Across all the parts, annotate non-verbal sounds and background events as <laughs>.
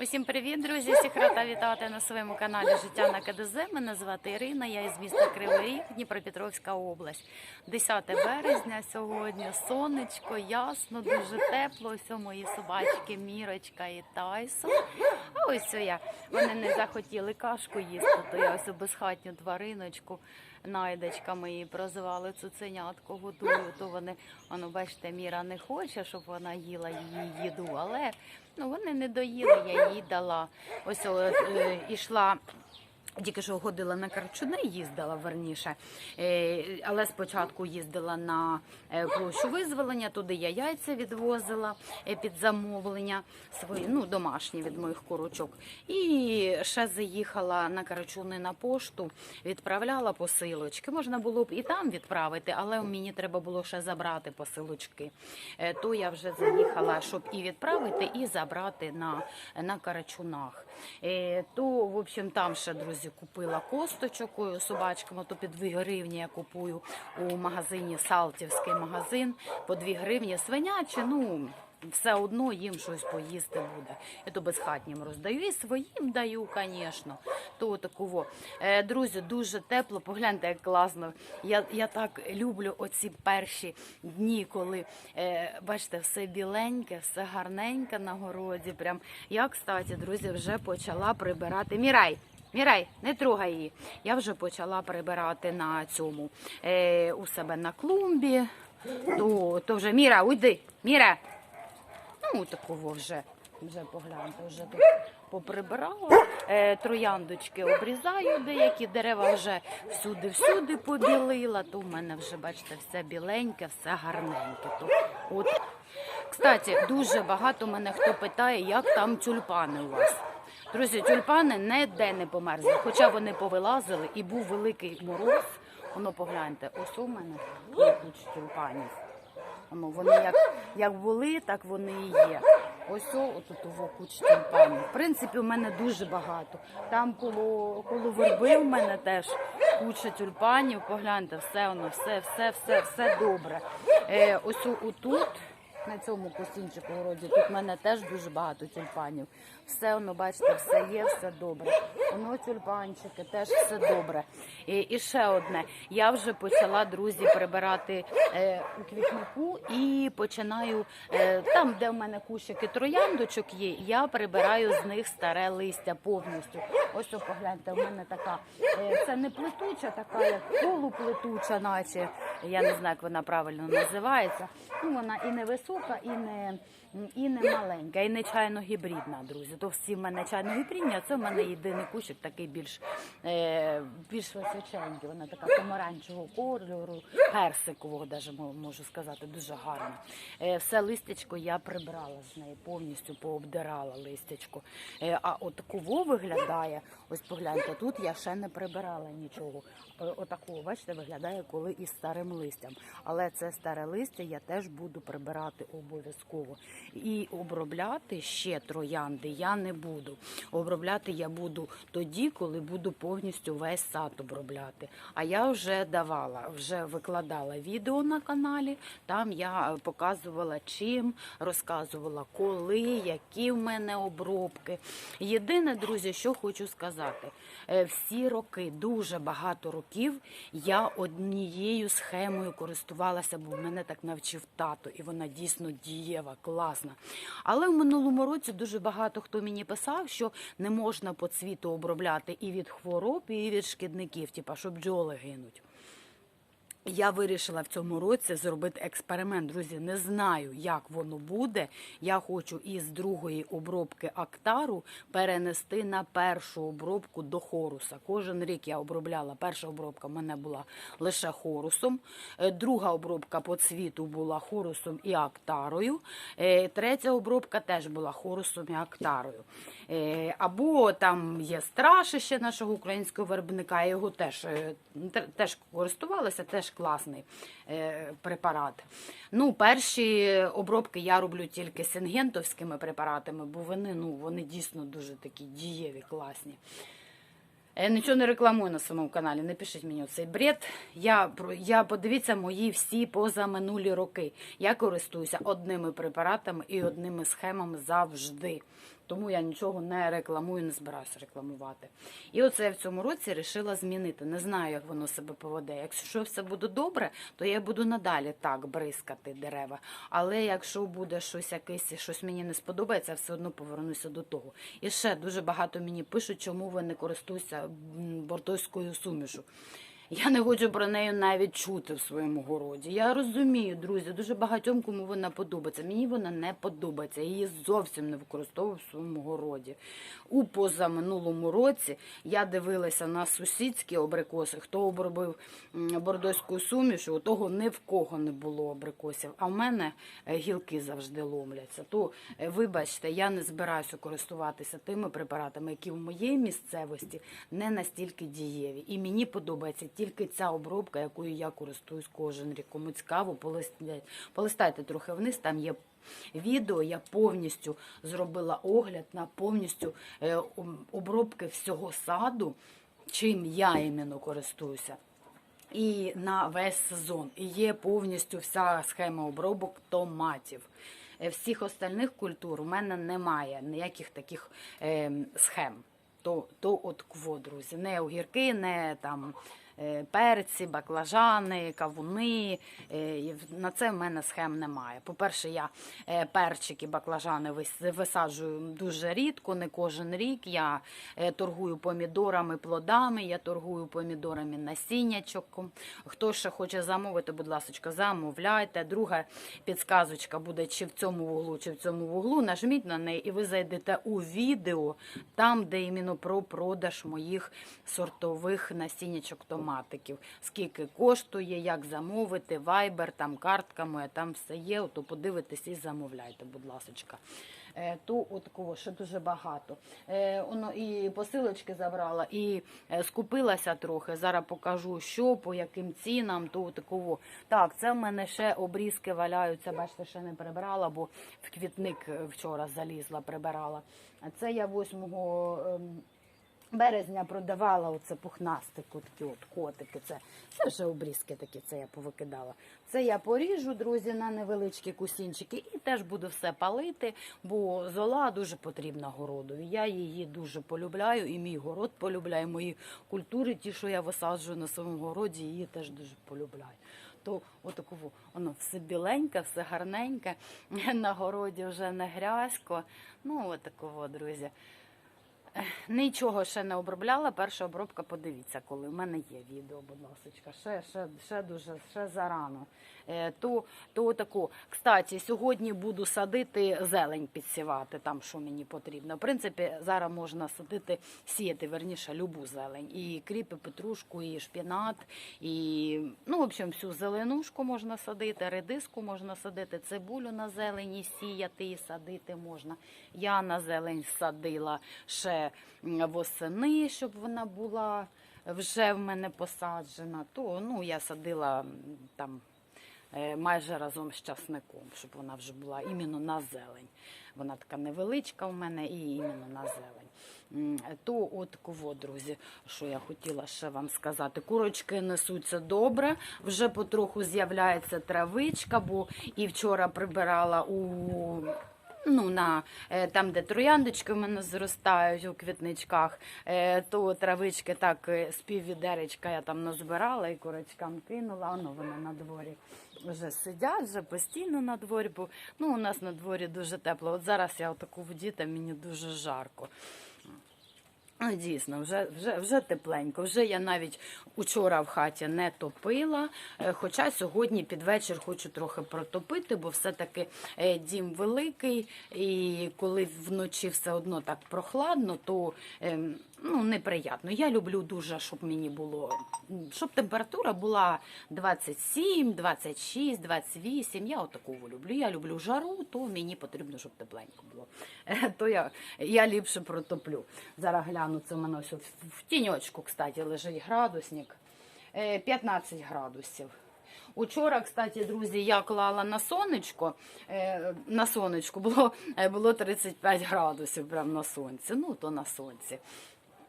Усім привіт, друзі! Всіх рада вітати на своєму каналі Життя на КДЗ. Мене звати Ірина, я із міста Кривий Ріг, Дніпропетровська область. 10 березня сьогодні сонечко, ясно, дуже тепло. Ось у мої собачки Мірочка і Тайсон. А ось я. Вони не захотіли кашку їсти, то я ось у безхатню твариночку. Найдечка ми її прозвали цуценятко готую. то вони, воно, бачите, Міра не хоче, щоб вона їла її їду, але ну, вони не доїли, я їй дала. Ось о, е, ішла. Тільки що ходила на Карчуни, їздила верніше, Е, але спочатку їздила на е, площу визволення, туди я яйця відвозила е, під замовлення свої, ну домашні від моїх курочок. І ще заїхала на Карачуни на пошту, відправляла посилочки. Можна було б і там відправити, але мені треба було ще забрати посилочки. То я вже заїхала, щоб і відправити, і забрати на, на Карачунах. Е, То, в общем, там ще, друзі, купила косточок собачкам, то під 2 гривні я купую у магазині Салтівський магазин по 2 гривні свинячі. ну. Все одно їм щось поїсти буде. Я то безхатнім роздаю і своїм даю, звісно. То такого. Е, друзі, дуже тепло. Погляньте, як класно. Я, я так люблю оці перші дні, коли е, бачите, все біленьке, все гарненьке на городі. Прям я, кстати, друзі, вже почала прибирати. Мірай! Мірай, не трогай її. Я вже почала прибирати на цьому е, у себе на клумбі. То, то вже Міра, уйди, Міра. Ну, такого вже, вже погляньте, вже тут поприбирала. Е, трояндочки обрізаю, деякі дерева вже всюди-всюди побілила. То в мене вже, бачите, все біленьке, все гарненьке. То, от. Кстати, дуже багато мене хто питає, як там тюльпани у вас. Друзі, тюльпани ніде не померзли, хоча вони повилазили і був великий мороз. Воно погляньте, ось у мене тюльпанів. Воно, вони як, як були, так вони і є. Ось отут у куча тюльпанів. В принципі, у мене дуже багато. Там коло, коло верби в мене теж куча тюльпанів. Погляньте, все воно, все, все, все, все добре. Е, ось отут. На цьому косінчику городі тут в мене теж дуже багато тюльпанів. Все воно, бачите, все є, все добре. Воно тюльпанчики, теж все добре. І, і ще одне. Я вже почала, друзі, прибирати е, у квітнику і починаю е, там, де в мене кущики трояндочок є, я прибираю з них старе листя повністю. Ось о, погляньте, у мене така е, це не плетуча, така як полуплетуча, наче я не знаю, як вона правильно називається. Ну вона і не висока, і не і не маленька, і не чайно гібридна, друзі. То всі в мене чайно гібридні, а це в мене єдиний кущик, такий більш е, більш височенький. Вона така помаранчевого кольору, персикового, даже можу сказати, дуже гарна. Е, все листячко я прибрала з неї, повністю пообдирала листячко. Е, а от такого виглядає, ось погляньте, тут я ще не прибирала нічого. Е, Отакого, бачите, виглядає, коли із старим листям. Але це старе листя я теж буду прибирати обов'язково. І обробляти ще троянди я не буду. Обробляти я буду тоді, коли буду повністю весь сад обробляти. А я вже давала, вже викладала відео на каналі. Там я показувала чим, розказувала коли, які в мене обробки. Єдине, друзі, що хочу сказати, е, всі роки, дуже багато років, я однією схемою користувалася, бо мене так навчив тато, і вона дійсно дієва, класна. Але в минулому році дуже багато хто мені писав, що не можна по цвіту обробляти і від хвороб, і від шкідників, типа що бджоли гинуть. Я вирішила в цьому році зробити експеримент. Друзі, не знаю, як воно буде. Я хочу із другої обробки актару перенести на першу обробку до хоруса. Кожен рік я обробляла. Перша обробка в мене була лише хорусом. Е, Друга обробка по цвіту була хорусом і актарою. Е, Третя обробка теж була хорусом і актарою. Е, Або там є страшище нашого українського виробника, я його теж, е, теж користувалася, теж класний е, препарат. Ну, перші обробки я роблю тільки сингентовськими препаратами, бо вони, ну, вони дійсно дуже такі дієві, класні. Я нічого не рекламую на своєму каналі, не пишіть мені цей бред. Я, я подивіться мої всі позаминулі роки. Я користуюся одними препаратами і одними схемами завжди. Тому я нічого не рекламую, не збираюся рекламувати. І оце я в цьому році вирішила змінити. Не знаю, як воно себе поведе. Якщо все буде добре, то я буду надалі так бризкати дерева. Але якщо буде щось якесь, щось мені не сподобається, я все одно повернуся до того. І ще дуже багато мені пишуть, чому ви не користуєтеся бордоською сумішу. Я не хочу про неї навіть чути в своєму городі. Я розумію, друзі, дуже багатьом кому вона подобається. Мені вона не подобається. Я її зовсім не використовую в своєму городі. У позаминулому році я дивилася на сусідські абрикоси. Хто обробив м, бордоською сумішу, у того ні в кого не було абрикосів. А в мене е, гілки завжди ломляться. То, е, вибачте, я не збираюся користуватися тими препаратами, які в моїй місцевості не настільки дієві. І мені подобається тільки ця обробка, якою я користуюсь кожен рік. Кому цікаво, полистайте, трохи вниз, там є. Відео я повністю зробила огляд на повністю е, обробки всього саду, чим я іменно користуюся. І на весь сезон. І є повністю вся схема обробок томатів. Е, Всіх остальних культур у мене немає ніяких таких е, схем. То, то от кво, друзі, не огірки, не там перці, баклажани, кавуни. Е, На це в мене схем немає. По-перше, я е, перчики, баклажани висаджую дуже рідко, не кожен рік. Я е, торгую помідорами, плодами, я торгую помідорами насіннячоком. Хто ще хоче замовити, будь ласка, замовляйте. Друга підсказочка буде чи в цьому вуглу, чи в цьому вуглу. Нажміть на неї, і ви зайдете у відео, там, де іменно про продаж моїх сортових насіннячок томатиків. Скільки коштує, як замовити, вайбер, там моя, там все є. То подивитесь і замовляйте, будь ласка. Е, То от такого ще дуже багато. Е, Воно і посилочки забрала, і е, скупилася трохи. Зараз покажу, що по яким цінам, то такого. Так, це в мене ще обрізки валяються. Бачите, ще не прибрала, бо в квітник вчора залізла, прибирала. Це я 8 ем, березня продавала оце пухнастику, такі от котики. Це, це вже обрізки такі, це я повикидала. Це я поріжу, друзі, на невеличкі кусінчики і теж буду все палити, бо зола дуже потрібна городу. Я її дуже полюбляю, і мій город полюбляє, мої культури, ті, що я висаджую на своєму городі, її теж дуже полюбляю. То отаково воно все біленьке, все гарненьке, <laughs> на городі вже не грязько. Ну, отаково, друзі. Нічого ще не обробляла. Перша обробка, подивіться, коли в мене є відео, будь ласка. Ще, ще, ще дуже ще зарано. Е, то, то таку. Кстати, сьогодні буду садити зелень підсівати, там що мені потрібно. В принципі, зараз можна садити, сіяти верніше любу зелень. І кріп, і петрушку, і шпінат, і ну, в общем, всю зеленушку можна садити, редиску можна садити, цибулю на зелені сіяти і садити можна. Я на зелень садила ще восени, щоб вона була вже в мене посаджена. То ну, я садила там е, майже разом з часником, щоб вона вже була іменно на зелень. Вона така невеличка в мене і іменно на зелень. То от кого, друзі, що я хотіла ще вам сказати. Курочки несуться добре, вже потроху з'являється травичка, бо і вчора прибирала у Ну, на е, там, де трояндочки в мене зростають у квітничках, е, то травички так е, з піввідеречка я там назбирала і курочкам кинула. воно вони на дворі вже сидять, вже постійно на дворі, бо ну, у нас на дворі дуже тепло. От зараз я отаку воді, там мені дуже жарко. Дійсно, вже, вже, вже тепленько. Вже я навіть учора в хаті не топила. е, Хоча сьогодні під вечір хочу трохи протопити, бо все-таки е, дім великий, і коли вночі все одно так прохладно, то ем, ну, неприємно. Я люблю дуже, щоб мені було, щоб температура була 27, 26, 28. Я отаку люблю. Я люблю жару, то мені потрібно, щоб тепленько було. Е, <laughs> То я, я ліпше протоплю. Зараз гляну, це в мене ось в, тіньочку, кстати, лежить градусник. Е, 15 градусів. Учора, кстати, друзі, я клала на сонечко. е, На сонечку було, е, було 35 градусів прямо на сонці. Ну, то на сонці.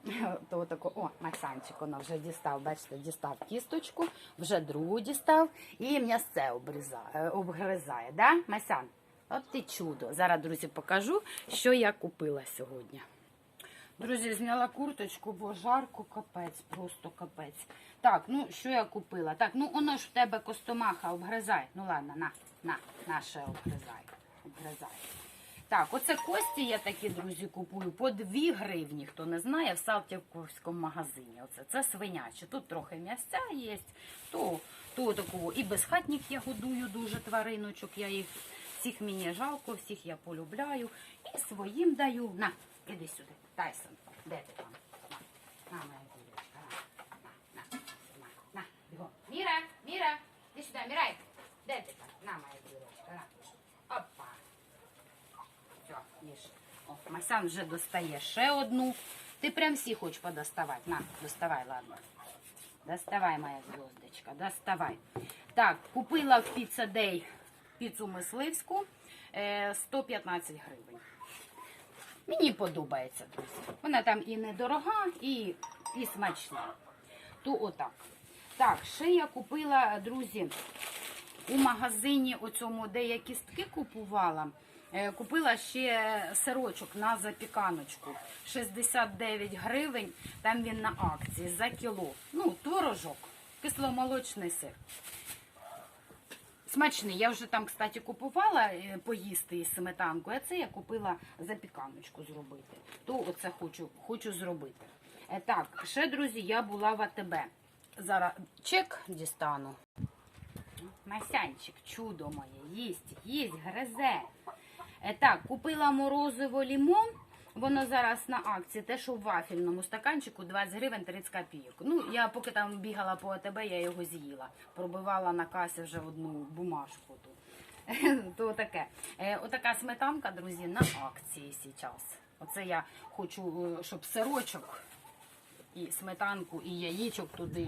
<laughs> То тако, о, Максанчик вона вже дістав, бачите, дістав кісточку, вже другу дістав і м'ясце обрізає, обгризає, да, Масян? От ти чудо. Зараз, друзі, покажу, що я купила сьогодні. Друзі, зняла курточку, бо жарко капець, просто капець. Так, ну що я купила? Так, ну воно ж в тебе костомаха обгризай. Ну ладно, на, на, на ще обгризай. Обгризай. Так, оце кості я такі, друзі, купую по 2 гривні, хто не знає, в Салтівському магазині. Оце це свиняче. Тут трохи м'ясця є, то, то такого. І безхатніх я годую дуже твариночок. Я їх всіх мені жалко, всіх я полюбляю. І своїм даю. На, іди сюди. Тайсон, де ти там? На, на моя дівчинка, на, на, на, на. Міра, Міра, іди сюди, Мірай. Де ти там? На, моя дівчинка, на. Опа. Все, їж. О, Масян вже достає ще одну. Ти прям всі хочеш подоставати. На, доставай, ладно. Доставай, моя звездочка, доставай. Так, купила в Day піцу мисливську е, 115 гривень. Мені подобається, друзі. Вона там і недорога, і, і смачна. То отак. Так, ще я купила, друзі, у магазині оцьому, де я кістки купувала. Е, Купила ще сирочок на запіканочку. 69 гривень, там він на акції за кіло. Ну, творожок, кисломолочний сир. Смачний. Я вже там, кстати, купувала е, поїсти із сметанкою, а це я купила запіканочку зробити. То оце хочу, хочу зробити. Е, Так, ще, друзі, я була в АТБ. Зараз чек дістану. Масянчик, чудо моє, їсть, їсть, гризе. Е, Так, купила морозиво лімон. Воно зараз на акції, те, що в вафельному стаканчику 20 гривень 30 копійок. Ну, я поки там бігала по АТБ, я його з'їла. Пробивала на касі вже одну бумажку тут. <laughs> То таке. Е, Отака сметанка, друзі, на акції зараз. Оце я хочу, е, щоб сирочок і сметанку, і яєчок туди,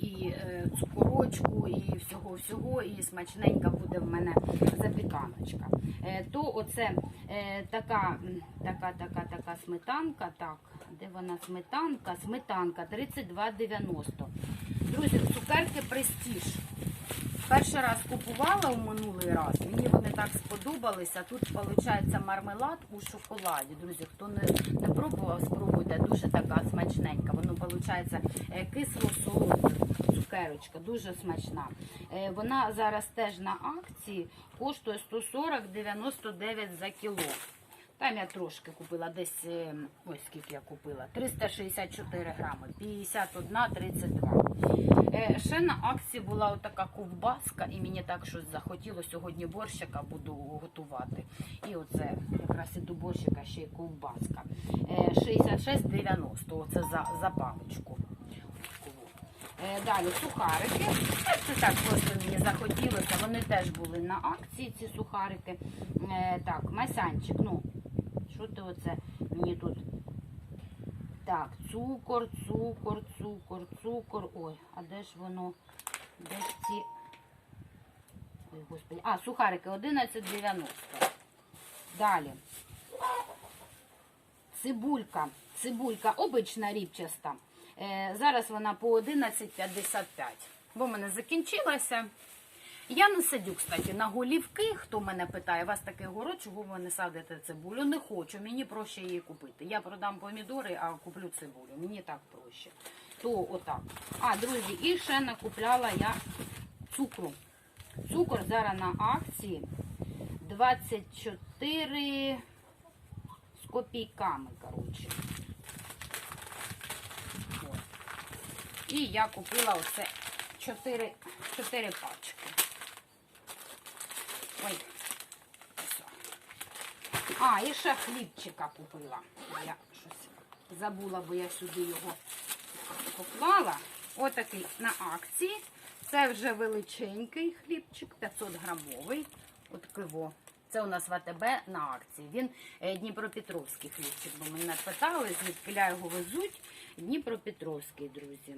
і е, цукорочку, і всього-всього, і смачненька буде в мене запіканочка. Е, то оце е, така, така, така сметанка. Так, де вона сметанка? Сметанка 32,90. Друзі, цукерки престіж. Перший раз купувала у минулий раз. Мені вони так сподобалися. Тут виходить мармелад у шоколаді. Друзі, хто не, не спробуйте. Дуже така смачненька. Воно виходить кисло солодка цукерочка, дуже смачна. Е, Вона зараз теж на акції коштує 140,99 за кіло. Там я трошки купила, десь е, ось скільки я купила. 364 грами, 51,32. Е, Ще на акції була отака ковбаска, і мені так щось захотіло. Сьогодні борщика буду готувати. І оце якраз і до борщика ще й ковбаска. Е, 66,90. Оце за, за паличку. Е, Далі сухарики. Це так просто мені захотілося. Вони теж були на акції, ці сухарики. Е, Так, масянчик, ну, що ти оце мені тут? Так, цукор, цукор, цукор, цукор. Ой, а де ж воно? Де ж ці. Ой, господи. А, сухарики 11,90. Далі. Цибулька. Цибулька обична ріпчаста. Е, зараз вона по 11,55. Бо в мене закінчилася. Я не садю, кстати, на голівки. Хто мене питає, у вас такий город, чого ви не садите цибулю? Не хочу, мені проще її купити. Я продам помідори, а куплю цибулю. Мені так проще. То отак. А, друзі, і ще накупляла я цукру. Цукор зараз на акції 24 з копійками, коротше. І я купила оце 4, 4 пачки. Ой. Все. А, і ще хлібчика купила. Я щось забула, бо я сюди його поклала. Отакий на акції. Це вже величенький хлібчик, 500 грамовий. От киво. Це у нас в АТБ на акції. Він е, Дніпропетровський хлібчик, бо мене питали, звідки його везуть. Дніпропетровський, друзі.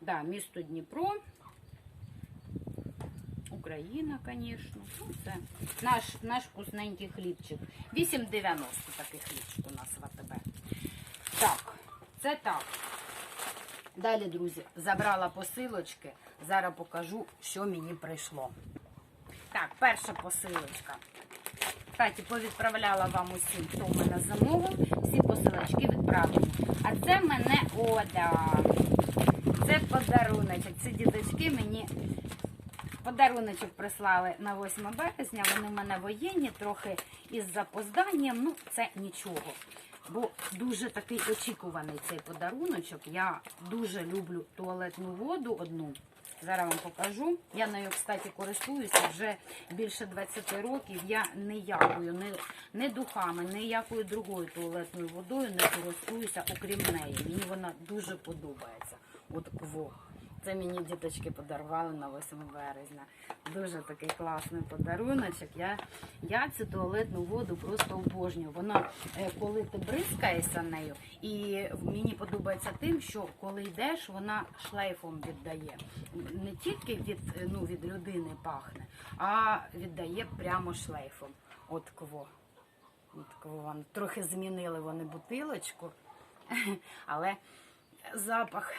Да, місто Дніпро. Україна, звісно. Ну, це наш, наш вкусненький хлібчик. 8,90 такий хлібчик у нас в АТБ. Так, це так. Далі, друзі, забрала посилочки. Зараз покажу, що мені прийшло. Так, перша посилочка. Кстати, повідправляла вам усім, хто в мене замовив. Всі посилочки відправлені. А це мене ода. Це подаруночок. Це діточки мені подаруночок прислали на 8 березня. Вони в мене воєнні, трохи із запозданням. Ну, це нічого. Бо дуже такий очікуваний цей подаруночок. Я дуже люблю туалетну воду одну. Зараз вам покажу. Я нею, кстати, користуюся вже більше 20 років. Я ніякою, не, не духами, ніякою другою туалетною водою не користуюся, окрім неї. Мені вона дуже подобається. От кво. Це мені діточки подарували на 8 березня. Дуже такий класний подаруночок. Я, я цю туалетну воду просто обожнюю. Вона, е, коли ти бризкаєшся нею, і мені подобається тим, що коли йдеш, вона шлейфом віддає. Не тільки від, ну, від людини пахне, а віддає прямо шлейфом. От кво. От вони. Трохи змінили вони бутилочку, <laughs> але запах.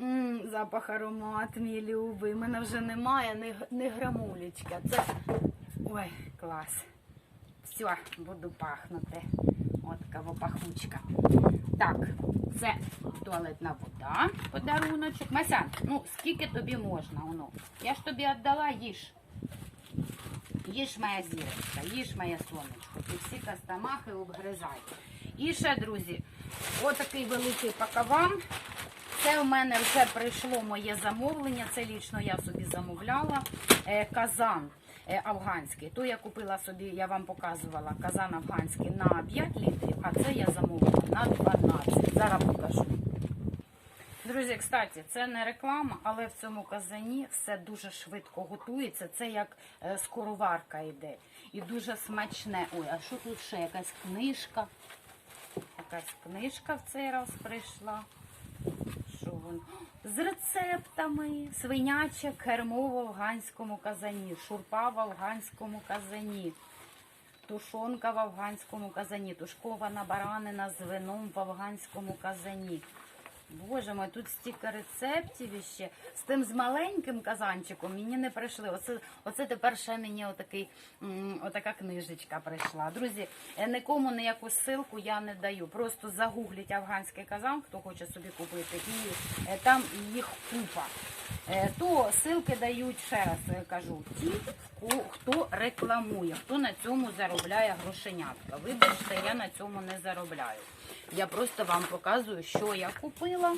М, запах аромат, мій любий. Мене вже немає, не, не грамулечка. Це. Ой, клас. Все, буду пахнути. От кого пахучка. Так, це туалетна вода, подаруночок. Мася, ну скільки тобі можна? Воно? Я ж тобі віддала, їж. Їж моя зірочка, їж моє сонечко. Ти всі кастамахи обгризай. І ще, друзі, отакий великий пакаван. Це у мене вже прийшло моє замовлення. Це лічно я собі замовляла. Е, казан е, афганський. То я купила собі, я вам показувала казан афганський на 5 літрів, а це я замовила на 12. Зараз покажу. Друзі, кстати, це не реклама, але в цьому казані все дуже швидко готується. Це як е, скороварка йде. І дуже смачне. Ой, а що тут ще? Якась книжка. Якась книжка в цей раз прийшла. Що? З рецептами. Свиняче кермо в афганському казані, шурпа в афганському казані. Тушонка в афганському казані, тушкована баранина з вином в афганському казані. Боже мой, тут стільки рецептів іще. З тим з маленьким казанчиком мені не прийшли. Оце, оце тепер ще мені отакий, отака книжечка прийшла. Друзі, е, нікому ніяку ссылку я не даю. Просто загугліть афганський казан, хто хоче собі купити, і е, там їх купа. Е, То ссылки дають, ще раз е, кажу, ті, хто рекламує, хто на цьому заробляє грошенятка. Вибачте, я на цьому не заробляю. Я просто вам показую, що я купила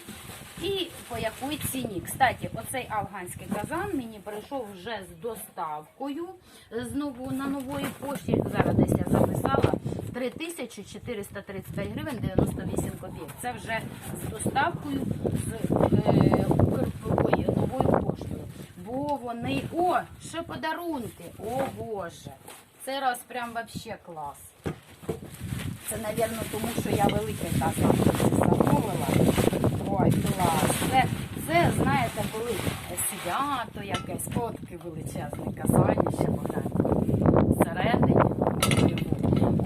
і по якій ціні. Кстати, оцей афганський казан мені прийшов вже з доставкою з нову, на нової пошті. Зараз десь я записала 3435 гривень 98 копійок. Це вже з доставкою з е, Бо вони. О, ще подарунки! О Боже! Це раз прям вообще клас. Це, мабуть, тому що я великий так замовила. Ой, клас. Це, це, знаєте, були свято якесь, фотки величезний казаніще, всередині.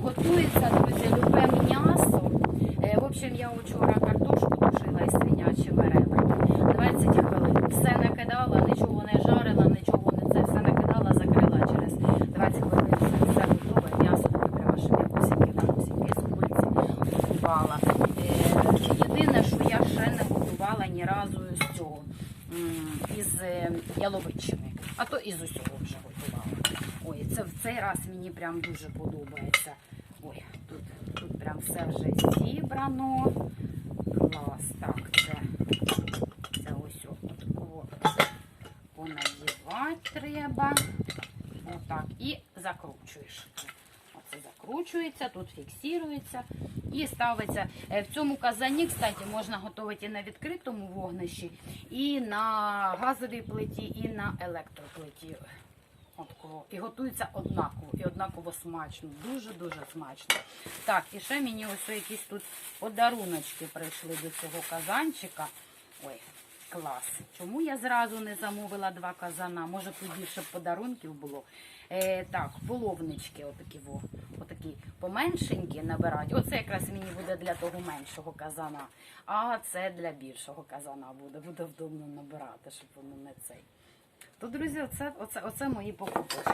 Готується, друзі, любе м'ясо. Е, В общем, я вчора картошку тушила із свинячими ребрами. 20 хвилин. Все накидала, нічого не жарила, нічого не це. Все накидала, закрила через 20 хвилин. Все, все готове. М'ясо таке прямо що м'якусіньке, м'якусіньке з куриці готувала. Е, Єдине, що я ще не готувала ні разу з цього. м, Із е, яловичини. А то із усього вже готувала. Ой, це в цей раз мені прям дуже подобається. Ой, тут, тут прям все вже зібрано. Клас. Так, це, це ось отаково понадівати треба. Отак. І закручуєш. Оце закручується, тут фіксується і ставиться. Е, В цьому казані, кстати, можна готувати і на відкритому вогнищі, і на газовій плиті, і на електроплиті. От. І готується однаково, і однаково смачно. Дуже-дуже смачно. Так, і ще мені ось якісь тут подаруночки прийшли до цього казанчика. Ой, клас. Чому я зразу не замовила два казана? Може, тут більше подарунків було. Е, так, половнички, отакі, во, отакі поменшенькі набирати. Оце якраз мені буде для того меншого казана. А це для більшого казана буде. Буде вдобно набирати, щоб воно не цей. То, друзі, оце, оце, оце мої покупочки.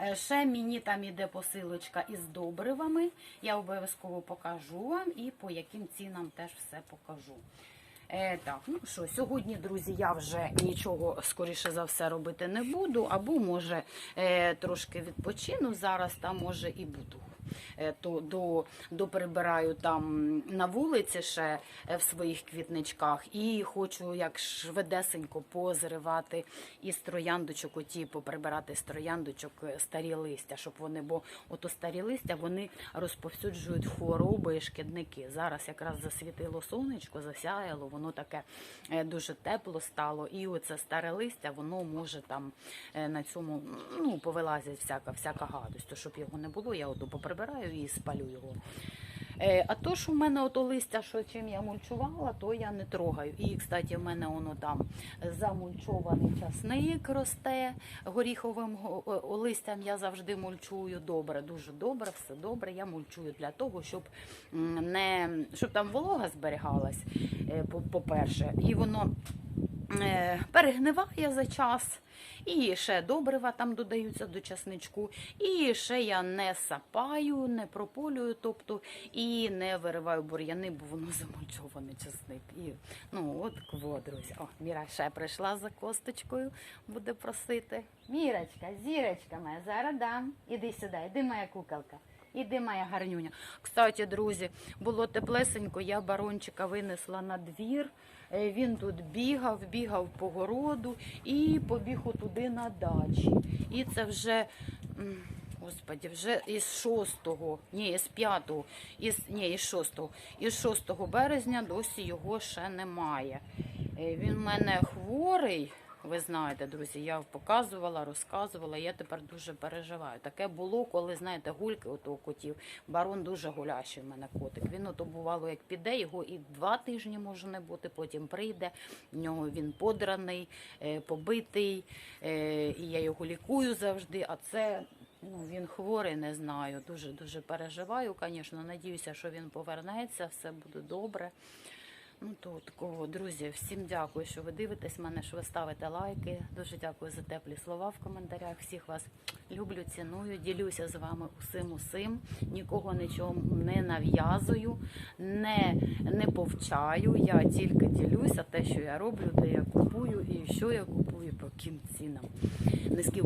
Е, Ще мені там іде посилочка із добривами. Я обов'язково покажу вам і по яким цінам теж все покажу. Е, так, ну що, сьогодні, друзі, я вже нічого скоріше за все робити не буду, або може е, трошки відпочину. Зараз там може і буду. Е, то до, доприбираю там на вулиці ще е, в своїх квітничках і хочу як швидесенько позривати із трояндочок, оті поприбирати з трояндочок е, старі листя, щоб вони, бо ото старі листя вони розповсюджують хвороби і шкідники. Зараз якраз засвітило сонечко, засяяло, воно таке дуже тепло стало, і оце старе листя, воно може там на цьому ну повилазять всяка всяка гадость. То щоб його не було, я ото поприбираю і спалю його. Е, А то, що в мене ото листя, що чим я мульчувала, то я не трогаю. І, кстати, в мене воно там замульчований часник росте горіховим листям. Я завжди мульчую добре, дуже добре, все добре. Я мульчую для того, щоб не щоб там волога зберігалась, е, по- по-перше, і воно перегниває за час. І ще добрива там додаються до часничку. І ще я не сапаю, не прополюю, тобто і не вириваю бур'яни, бо воно <laughs> замульчований часник. І, ну, от кво, друзі. О, Міра ще прийшла за косточкою, буде просити. Мірочка, зірочка моя, зараз дам. Іди сюди, іди моя куколка. Іди, моя гарнюня. Кстати, друзі, було теплесенько, я барончика винесла на двір. Е, Він тут бігав, бігав по городу і побіг туди на дачі. І це вже. Господі, вже із 6, ні, із 5, із, ні, із 6, із 6 березня досі його ще немає. Е, Він в мене хворий, ви знаєте, друзі, я показувала, розказувала, я тепер дуже переживаю. Таке було, коли, знаєте, гульки ото котів. Барон дуже гулящий в мене котик. Він ото бувало, як піде, його і два тижні може не бути, потім прийде. В нього він подраний, е, побитий, е, і я його лікую завжди. А це ну, він хворий, не знаю. Дуже дуже переживаю, звісно. Надіюся, що він повернеться, все буде добре. Ну то такого, друзі, всім дякую, що ви дивитесь мене, що ви ставите лайки. Дуже дякую за теплі слова в коментарях. Всіх вас люблю, ціную, ділюся з вами усім усім. Нікого нічого не нав'язую, не, не повчаю. Я тільки ділюся те, що я роблю, де я купую і що я купую, по яким цінам. Низький